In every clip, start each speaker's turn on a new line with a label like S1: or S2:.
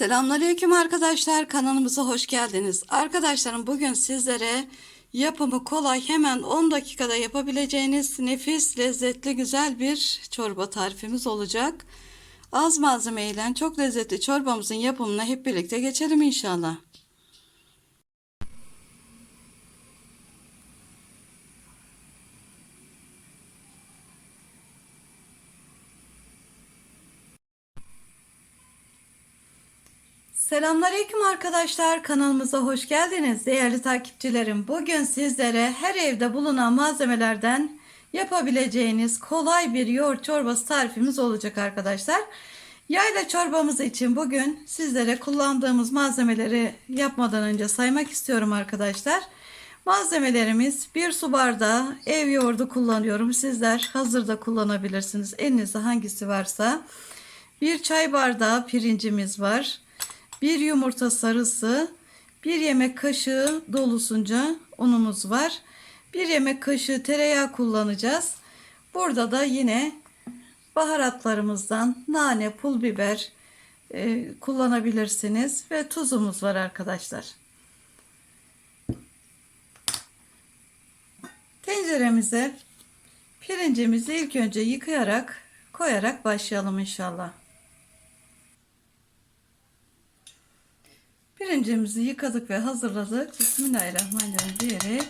S1: Selamünaleyküm arkadaşlar kanalımıza hoş geldiniz. Arkadaşlarım bugün sizlere yapımı kolay hemen 10 dakikada yapabileceğiniz nefis lezzetli güzel bir çorba tarifimiz olacak. Az malzemeyle çok lezzetli çorbamızın yapımına hep birlikte geçelim inşallah. Selamünaleyküm arkadaşlar. Kanalımıza hoş geldiniz. Değerli takipçilerim. Bugün sizlere her evde bulunan malzemelerden yapabileceğiniz kolay bir yoğurt çorbası tarifimiz olacak arkadaşlar. Yayla çorbamız için bugün sizlere kullandığımız malzemeleri yapmadan önce saymak istiyorum arkadaşlar. Malzemelerimiz bir su bardağı ev yoğurdu kullanıyorum. Sizler hazırda kullanabilirsiniz. Elinizde hangisi varsa. Bir çay bardağı pirincimiz var. Bir yumurta sarısı, bir yemek kaşığı dolusunca unumuz var. Bir yemek kaşığı tereyağı kullanacağız. Burada da yine baharatlarımızdan nane, pul biber e, kullanabilirsiniz ve tuzumuz var arkadaşlar. Tenceremize pirincimizi ilk önce yıkayarak koyarak başlayalım inşallah. Pirincimizi yıkadık ve hazırladık. Bismillahirrahmanirrahim diyerek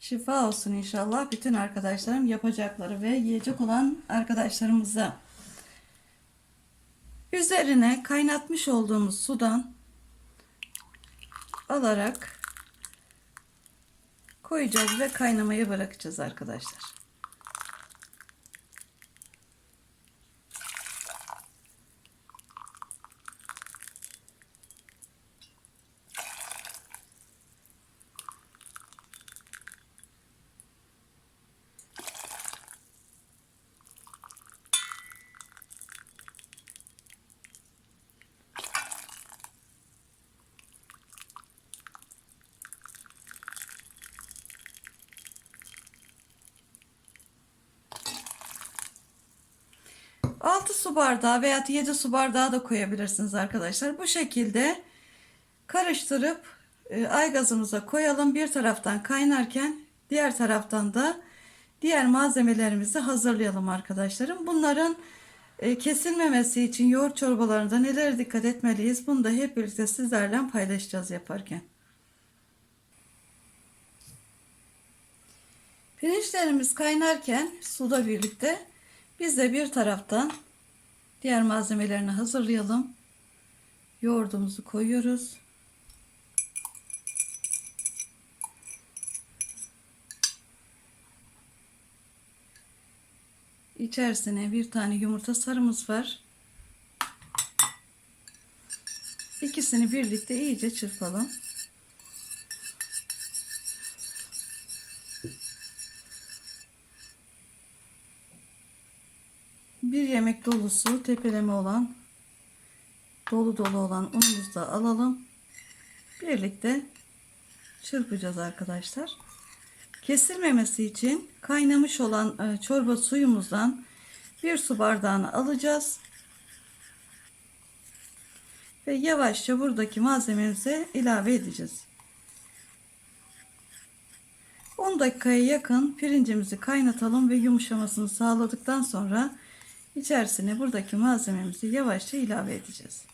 S1: şifa olsun inşallah bütün arkadaşlarım yapacakları ve yiyecek olan arkadaşlarımıza. Üzerine kaynatmış olduğumuz sudan alarak koyacağız ve kaynamaya bırakacağız arkadaşlar. Altı su bardağı veya 7 su bardağı da koyabilirsiniz arkadaşlar. Bu şekilde karıştırıp e, aygazımıza koyalım. Bir taraftan kaynarken diğer taraftan da diğer malzemelerimizi hazırlayalım arkadaşlarım. Bunların e, kesilmemesi için yoğurt çorbalarında neler dikkat etmeliyiz? Bunu da hep birlikte sizlerle paylaşacağız yaparken. Pirinçlerimiz kaynarken suda birlikte biz de bir taraftan diğer malzemelerini hazırlayalım. Yoğurdumuzu koyuyoruz. İçerisine bir tane yumurta sarımız var. İkisini birlikte iyice çırpalım. Bir yemek dolusu tepeleme olan dolu dolu olan unumuzu da alalım. Birlikte çırpacağız arkadaşlar. Kesilmemesi için kaynamış olan e, çorba suyumuzdan bir su bardağını alacağız. Ve yavaşça buradaki malzememize ilave edeceğiz. 10 dakikaya yakın pirincimizi kaynatalım ve yumuşamasını sağladıktan sonra içerisine buradaki malzememizi yavaşça ilave edeceğiz.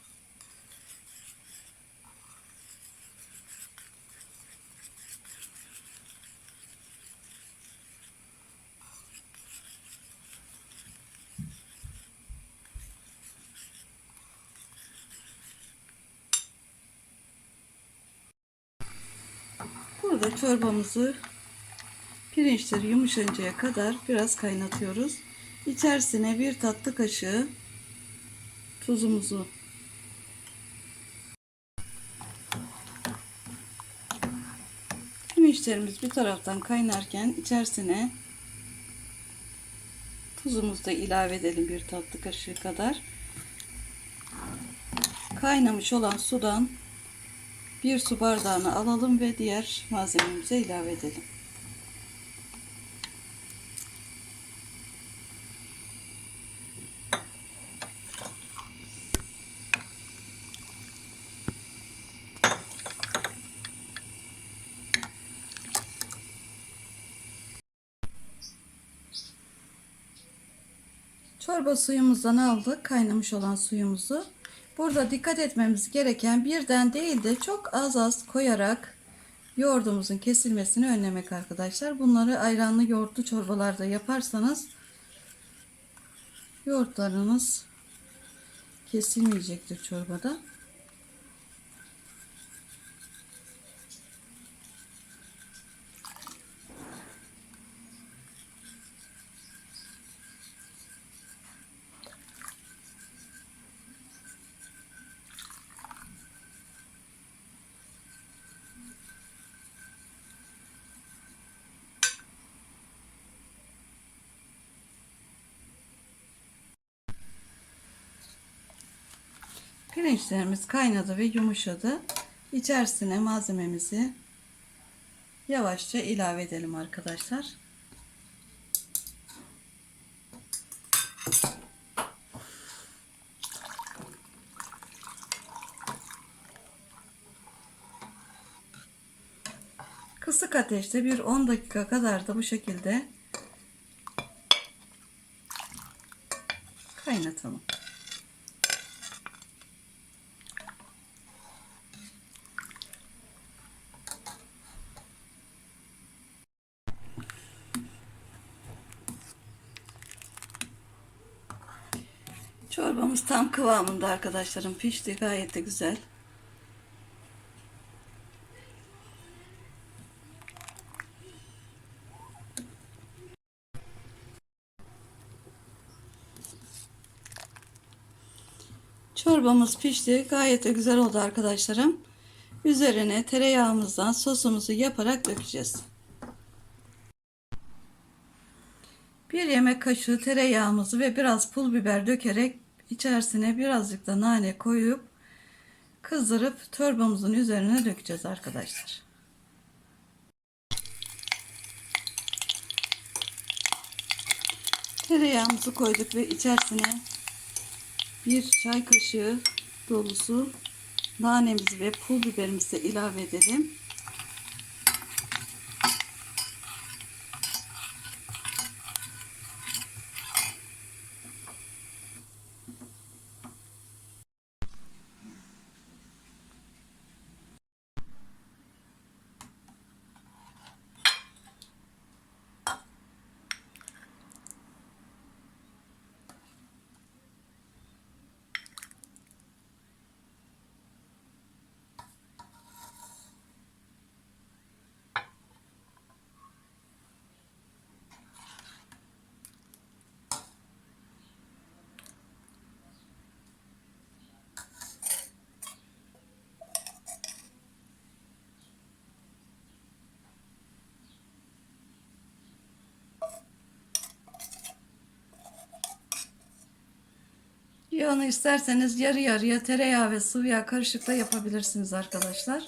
S1: Burada çorbamızı pirinçleri yumuşayıncaya kadar biraz kaynatıyoruz. İçerisine bir tatlı kaşığı tuzumuzu pirinçlerimiz bir taraftan kaynarken içerisine tuzumuzu da ilave edelim bir tatlı kaşığı kadar. Kaynamış olan sudan bir su bardağını alalım ve diğer malzememize ilave edelim. Çorba suyumuzdan aldık kaynamış olan suyumuzu. Burada dikkat etmemiz gereken birden değil de çok az az koyarak yoğurdumuzun kesilmesini önlemek arkadaşlar. Bunları ayranlı yoğurtlu çorbalarda yaparsanız yoğurtlarınız kesilmeyecektir çorbada. Pirinçlerimiz kaynadı ve yumuşadı. İçerisine malzememizi yavaşça ilave edelim arkadaşlar. Kısık ateşte bir 10 dakika kadar da bu şekilde kaynatalım. Çorbamız tam kıvamında arkadaşlarım pişti gayet de güzel. Çorbamız pişti gayet de güzel oldu arkadaşlarım. Üzerine tereyağımızdan sosumuzu yaparak dökeceğiz. Bir yemek kaşığı tereyağımızı ve biraz pul biber dökerek içerisine birazcık da nane koyup kızdırıp çorbamızın üzerine dökeceğiz arkadaşlar. Tereyağımızı koyduk ve içerisine bir çay kaşığı dolusu nanemizi ve pul biberimizi ilave edelim. Yağını isterseniz yarı yarıya tereyağı ve sıvı yağ karışıkla yapabilirsiniz arkadaşlar.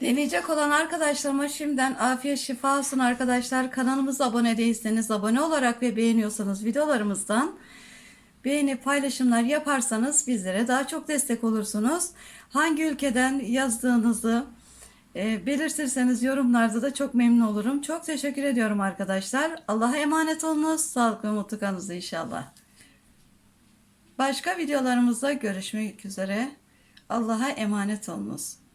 S1: Deneyecek olan arkadaşlarıma şimdiden afiyet şifa olsun arkadaşlar. Kanalımıza abone değilseniz abone olarak ve beğeniyorsanız videolarımızdan beğeni paylaşımlar yaparsanız bizlere daha çok destek olursunuz. Hangi ülkeden yazdığınızı e, belirtirseniz yorumlarda da çok memnun olurum. Çok teşekkür ediyorum arkadaşlar. Allah'a emanet olunuz. Sağlık ve mutlu kalınız inşallah. Başka videolarımızda görüşmek üzere. Allah'a emanet olunuz.